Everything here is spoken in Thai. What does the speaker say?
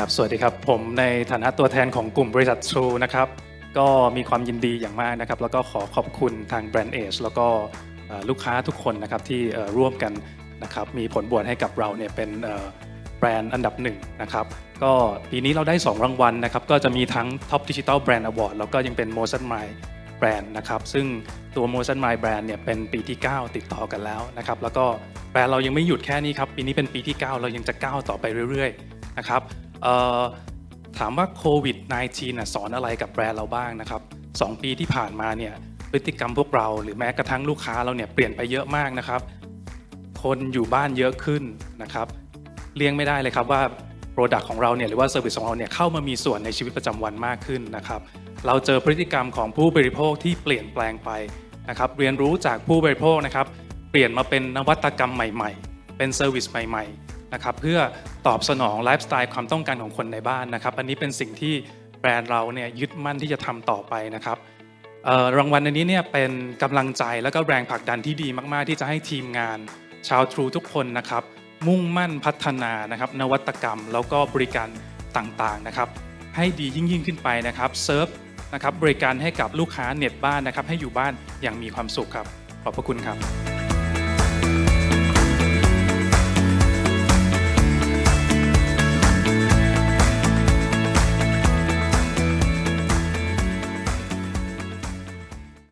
ครับ สวัสดีครับ ผมในฐานะตัวแทนของกลุ่มบริษัท True นะครับ ก็มีความยินดีอย่างมากนะครับ แล้วก็ขอขอบคุณทางแบรนด์เอชแล้วก็ลูกค้าทุกคนนะครับที่ร่วมกันนะครับ มีผลบวชให้กับเราเนี่ยเป็นแบรนด์อันดับหนึ่งนะครับ ก็ปีนี้เราได้ 2 รางวัลนะครับ ก็จะมีทั้ง Top Digital Brand Award แล้วก็ยังเป็น Motion My Brand นะครับ ซึ่งตัว Motion My Brand เนี่ยเป็นปีที่ 9 ติดต่อกันแล้วนะครับ แล้วก็แบรนด์เรายังไม่หยุดแค่นี้ครับ ปีนี้เป็นปีที่ 9 เรายังจะก้าวต่อไปเรื่อย นะครับถามว่าโควิด -19 สอนอะไรกับแบรนด์เราบ้างนะครับ2ปีที่ผ่านมาเนี่ยพฤติกรรมพวกเราหรือแม้กระทั่งลูกค้าเราเนี่ยเปลี่ยนไปเยอะมากนะครับ คนอยู่บ้านเยอะขึ้นนะครับเลี่ยงไม่ได้เลยครับว่า Product ของเราเนี่ยหรือว่า Service ของเราเนี่ยเข้ามามีส่วนในชีวิตประจำวันมากขึ้นนะครับ เราเจอพฤติกรรมของผู้บริโภคที่เปลี่ยนแปลงไปนะครับ เรียนรู้จากผู้บริโภคนะครับ เปลี่ยนมาเป็นนวัตกรรมใหม่ ๆ เป็นเซอร์วิสใหม่ ๆ นะครับเพื่อตอบสนองไลฟ์สไตล์ความต้องการของคนในบ้านนะครับอันนี้เป็นสิ่งที่แบรนด์เราเนี่ยยึดมั่นที่จะทำต่อไปนะครับรางวัลอันนี้เนี่ยเป็นกำลังใจและก็แรงผลักดันที่ดีมาก ๆ ที่จะให้ทีมงานชาวทรูทุกคนนะครับมุ่งมั่นพัฒนานะครับนวัตกรรม แล้วก็บริการต่างๆนะครับให้ดียิ่งยิ่งขึ้นไปนะครับเซิร์ฟนะครับบริการให้กับลูกค้าเน็ตบ้านนะครับให้อยู่บ้านอย่างมีความสุขครับขอบพระคุณครับ